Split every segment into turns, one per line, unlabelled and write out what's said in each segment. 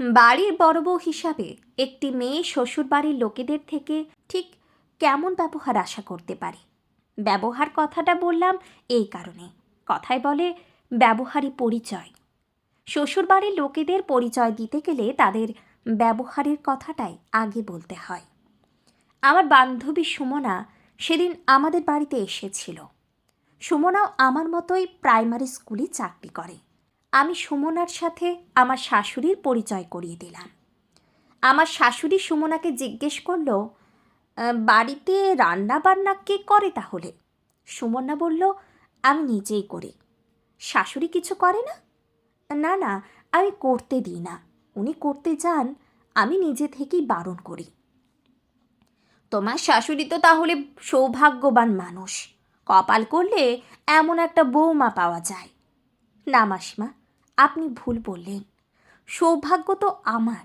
বাড়ির বড় বউ হিসাবে একটি মেয়ে শ্বশুরবাড়ির লোকেদের থেকে ঠিক কেমন ব্যবহার আশা করতে পারে? ব্যবহার কথাটা বললাম এই কারণে। কথায় বলে ব্যবহারই পরিচয়। শ্বশুরবাড়ির লোকেদের পরিচয় দিতে গেলে তাদের ব্যবহারের কথাটাই আগে বলতে হয়। আমার বান্ধবী সুমনা সেদিন আমাদের বাড়িতে এসেছিল। সুমনাও আমার মতোই প্রাইমারি স্কুলে চাকরি করে। আমি সুমনার সাথে আমার শাশুড়ির পরিচয় করিয়ে দিলাম। আমার শাশুড়ি সুমনাকে জিজ্ঞেস করল বাড়িতে রান্না বান্না কে করে তাহলে? সুমনা বলল, আমি নিজেই করি। শাশুড়ি কিছু করে না? না না, আমি করতে দিই না। উনি করতে যান, আমি নিজে থেকেই বারণ করি। তোমার শাশুড়ি তো তাহলে সৌভাগ্যবান মানুষ। কপাল করলে এমন একটা বৌমা পাওয়া যায়। না, মাসিমা আপনি ভুল বললেন। সৌভাগ্য তো আমার।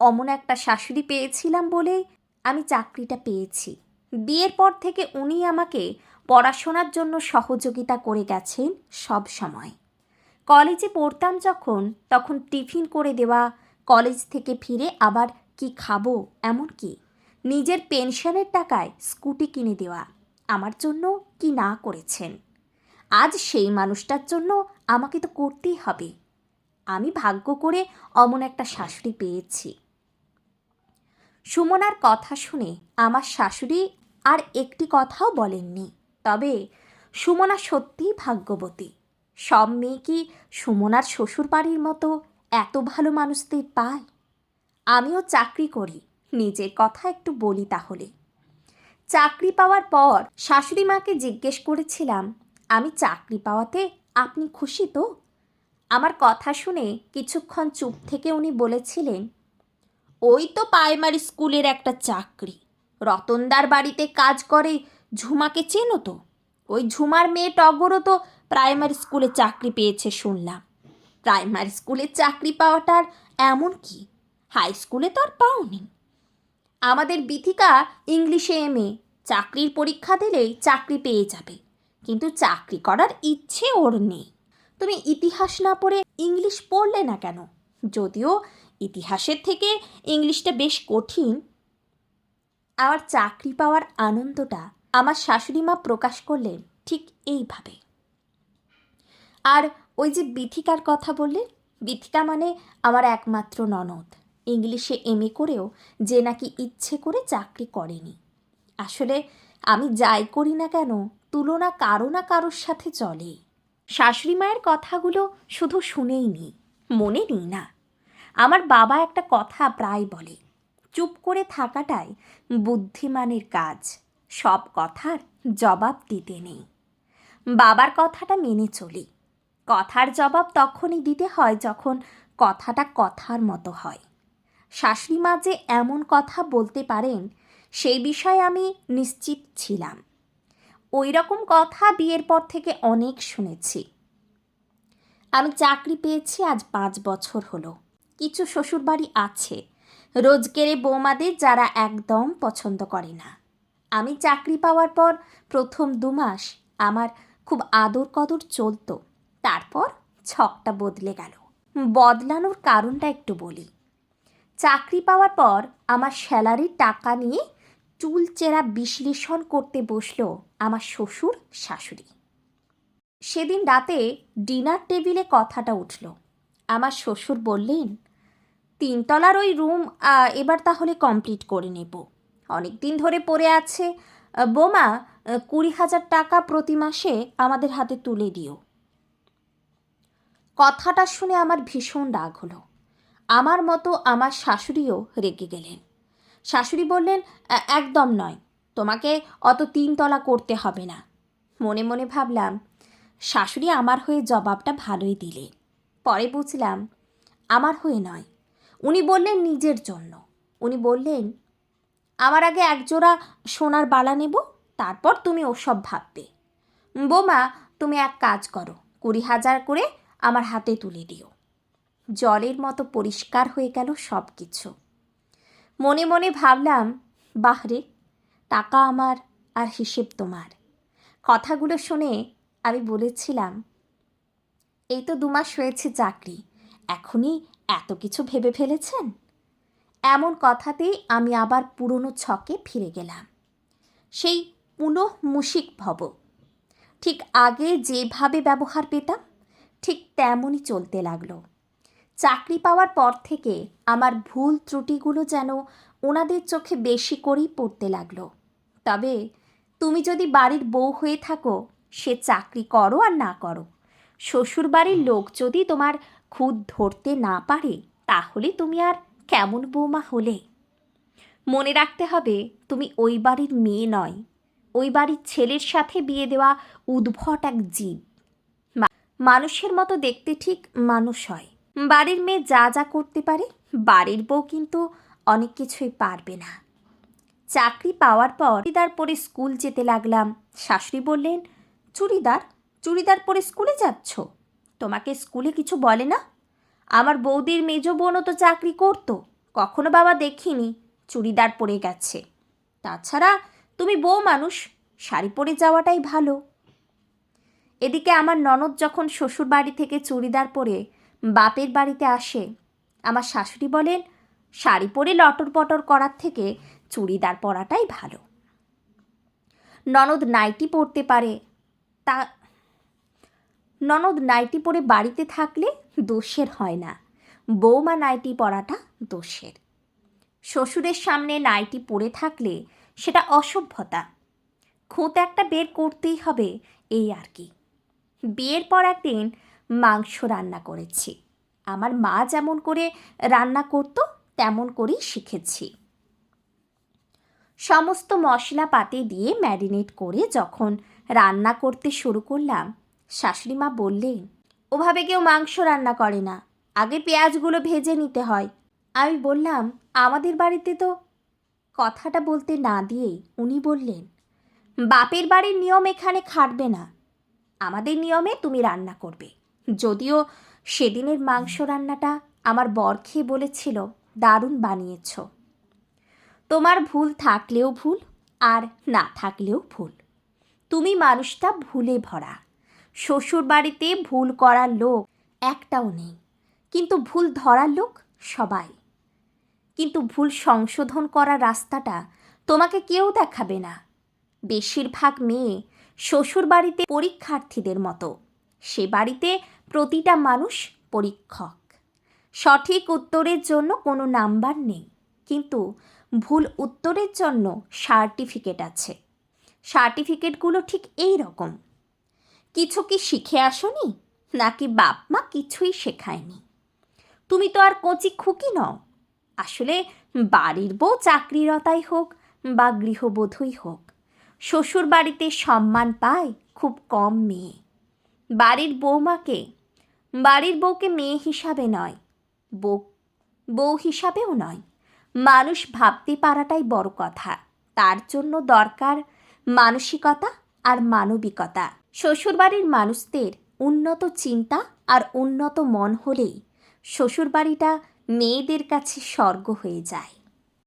অমন একটা শাশুড়ি পেয়েছিলাম বলেই আমি চাকরিটা পেয়েছি। বিয়ের পর থেকে উনি আমাকে পড়াশোনার জন্য সহযোগিতা করে গেছেন সব সময়। কলেজে পড়তাম যখন, তখন টিফিন করে দেওয়া, কলেজ থেকে ফিরে আবার কি খাব, এমন কি? নিজের পেনশনের টাকায় স্কুটি কিনে দেওয়া, আমার জন্য কি না করেছেন? আজ সেই মানুষটার জন্য আমাকে তো করতেই হবে। আমি ভাগ্য করে অমন একটা শাশুড়ি পেয়েছি। সুমনার কথা শুনে আমার শাশুড়ি আর একটি কথাও বলেননি। তবে সুমনা সত্যিই ভাগ্যবতী। সব মেয়ে কি সুমনার শ্বশুর বাড়ির মতো এত ভালো মানুষদের পায়? আমিও চাকরি করি, নিজের কথা একটু বলি তাহলে। চাকরি পাওয়ার পর শাশুড়ি মাকে জিজ্ঞেস করেছিলাম আমি চাকরি পাওয়াতে আপনি খুশি তো? আমার কথা শুনে কিছুক্ষণ চুপ থেকে উনি বলেছিলেন, ওই তো প্রাইমারি স্কুলের একটা চাকরি। রতনদার বাড়িতে কাজ করে, ঝুমাকে চেনো তো? ওই ঝুমার মেয়ে টগরও তো প্রাইমারি স্কুলে চাকরি পেয়েছে শুনলাম। প্রাইমারি স্কুলে চাকরি পাওয়াটার এমন কি? হাই স্কুলে তো আর পাওনি। আমাদের বিথিকা ইংলিশে এমএ চাকরির পরীক্ষা দিলেই চাকরি পেয়ে যাবে। কিন্তু চাকরি করার ইচ্ছে ওর নেই। তুমি ইতিহাস না পড়ে ইংলিশ পড়লে না কেন? যদিও ইতিহাসের থেকে ইংলিশটা বেশ কঠিন। আমার চাকরি পাওয়ার আনন্দটা আমার শাশুড়ি মা প্রকাশ করলেন ঠিক এইভাবে। আর ওই যে বিথিকার কথা বললেন বিথিকা মানে আমার একমাত্র ননদ। ইংলিশে এমএ করেও যে নাকি ইচ্ছে করে চাকরি করেনি। আসলে আমি যাই করি না কেন তুলনা কারও না কারোর সাথে চলে। শাশুড়ি মায়ের কথাগুলো শুধু শুনেই নি, মনে নিই না। আমার বাবা একটা কথা প্রায় বলে, চুপ করে থাকাটাই বুদ্ধিমানের কাজ, সব কথার জবাব দিতে নেই। বাবার কথাটা মেনে চলি, কথার জবাব তখনই দিতে হয় যখন কথাটা কথার মতো হয়। শাশুড়ি মা যে এমন কথা বলতে পারেন, সেই বিষয়ে আমি নিশ্চিত ছিলাম। ওই রকম কথা বিয়ের পর থেকে অনেক শুনেছি। আমি চাকরি পেয়েছি, আজ পাঁচ বছর হলো। কিছু শ্বশুরবাড়ি আছে, রোজগেরে বৌমাদের যারা একদম পছন্দ করে না। আমি চাকরি পাওয়ার পর প্রথম দু মাস আমার খুব আদর কদর চলতো, তারপর ছকটা বদলে গেল। বদলানোর কারণটা একটু বলি। চাকরি পাওয়ার পর আমার স্যালারির টাকা নিয়ে চুলচেরা বিশ্লেষণ করতে বসল আমার শ্বশুর শাশুড়ি। সেদিন রাতে ডিনার টেবিলে কথাটা উঠল। আমার শ্বশুর বললেন, তিনতলার ওই রুম এবার তাহলে কমপ্লিট করে নেব। অনেক দিন ধরে পড়ে আছে। বোমা কুড়ি হাজার টাকা প্রতি মাসে আমাদের হাতে তুলে দিও। কথাটা শুনে আমার ভীষণ রাগ হলো। আমার মতো আমার শাশুড়িও রেগে গেলেন। শাশুড়ি বললেন একদম নয়। তোমাকে অত তিনতলা করতে হবে না। মনে মনে ভাবলাম, শাশুড়ি আমার হয়ে জবাবটা ভালোই দিলে। পরে বুঝলাম, আমার হয়ে নয়। উনি বললেন নিজের জন্য। উনি বললেন, আমার আগে একজোড়া সোনার বালা নেব, তারপর তুমি ওসব ভাববে। বোমা, তুমি এক কাজ করো, কুড়ি হাজার করে আমার হাতে তুলে দিও। জলের মতো পরিষ্কার হয়ে গেল সব কিছু মনে মনে ভাবলাম বাহরে টাকা আমার আর হিসেব তোমার। কথাগুলো শুনে আমি বলেছিলাম, এই তো দু মাস হয়েছে চাকরি, এখনই এত কিছু ভেবে ফেলেছেন? এমন কথাতেই আমি আবার পুরনো ছকে ফিরে গেলাম, সেই পুনঃ মুশিক ভব। ঠিক আগে যেভাবে ব্যবহার পেতাম, ঠিক তেমনই চলতে লাগল। চাকরি পাওয়ার পর থেকে আমার ভুল ত্রুটিগুলো যেন ওনাদের চোখে বেশি করেই পড়তে লাগল। তবে তুমি যদি বাড়ির বউ হয়ে থাকো, সে চাকরি করো আর না করো। শ্বশুর বাড়ির লোক যদি তোমার খুদ ধরতে না পারে, তাহলে তুমি আর কেমন বৌমা হলে? মনে রাখতে হবে, তুমি ওই বাড়ির মেয়ে নয়। ওই বাড়ির ছেলের সাথে বিয়ে দেওয়া উদ্ভট এক জীব। মানুষের মতো দেখতে ঠিক মানুষ হয়। বাড়ির মেয়ে যা যা করতে পারে, বাড়ির বউ কিন্তু অনেক কিছুই পারবে না। চাকরি পাওয়ার পর চুড়িদার পরে স্কুল যেতে লাগলাম। শাশুড়ি বললেন, চুড়িদার? চুড়িদার পরে স্কুলে যাচ্ছ? তোমাকে স্কুলে কিছু বলে না? আমার বৌদির মেজ বোনও তো চাকরি করতো, কখনো বাবা দেখিনি, চুড়িদার পরে গেছে। তাছাড়া তুমি বউ মানুষ, শাড়ি পরে যাওয়াটাই ভালো। এদিকে আমার ননদ যখন শ্বশুর বাড়ি থেকে চুড়িদার পরে বাপের বাড়িতে আসে। আমার শাশুড়ি বলেন, শাড়ি পরে লটর পটর করার থেকে চুড়িদার পরাটাই ভালো। ননদ নাইটি পরতে পারে, তা ননদ নাইটি পরে বাড়িতে থাকলে দোষের হয় না। বৌমা নাইটি পরাটা দোষের। শ্বশুরের সামনে নাইটি পরে থাকলে সেটা অসভ্যতা। খুঁত একটা বের করতেই হবে, এই আর কি। বিয়ের পর একদিন মাংস রান্না করেছি। আমার মা যেমন করে রান্না করতো, তেমন করেই শিখেছি। সমস্ত মশলাপাতি দিয়ে ম্যারিনেট করে যখন রান্না করতে শুরু করলাম, শাশুড়ি মা বললেন, ওভাবে কেউ মাংস রান্না করে না। আগে পেঁয়াজগুলো ভেজে নিতে হয়। আমি বললাম, আমাদের বাড়িতে তো? কথাটা বলতে না দিয়েই উনি বললেন, বাপের বাড়ির নিয়ম এখানে খাটবে না। আমাদের নিয়মে তুমি রান্না করবে। যদিও সেদিনের মাংস রান্নাটা আমার বর খেয়ে বলেছিল, দারুণ বানিয়েছ। তোমার ভুল থাকলেও ভুল আর না থাকলেও ভুল। তুমি মানুষটা ভুলে ভরা। শ্বশুর বাড়িতে ভুল করার লোক একটাও নেই। কিন্তু ভুল ধরার লোক সবাই। কিন্তু ভুল সংশোধন করার রাস্তাটা তোমাকে কেউ দেখাবে না। বেশিরভাগ মেয়ে শ্বশুর বাড়িতে পরীক্ষার্থীদের মতো। সে বাড়িতে প্রতিটা মানুষ পরীক্ষক। সঠিক উত্তরের জন্য কোনো নাম্বার নেই, কিন্তু ভুল উত্তরের জন্য সার্টিফিকেট আছে। সার্টিফিকেটগুলো ঠিক এই রকম। কিছু কি শিখে আসনি, নাকি বাপ মা কিছুই শেখায়নি? তুমি তো আর কচি খুকি নও। আসলে বাড়ির বউ চাকরিরতাই হোক বা গৃহবধূই হোক শ্বশুর বাড়িতে সম্মান পায় খুব কম মেয়ে। বাড়ির বৌমাকে বাড়ির বউকে মেয়ে হিসাবে নয়, বউ বউ হিসাবেও নয়। মানুষ ভাবতে পারাটাই বড় কথা। তার জন্য দরকার মানসিকতা আর মানবিকতা। শ্বশুরবাড়ির মানুষদের উন্নত চিন্তা আর উন্নত মন হলেই শ্বশুরবাড়িটা মেয়েদের কাছে স্বর্গ হয়ে যায়।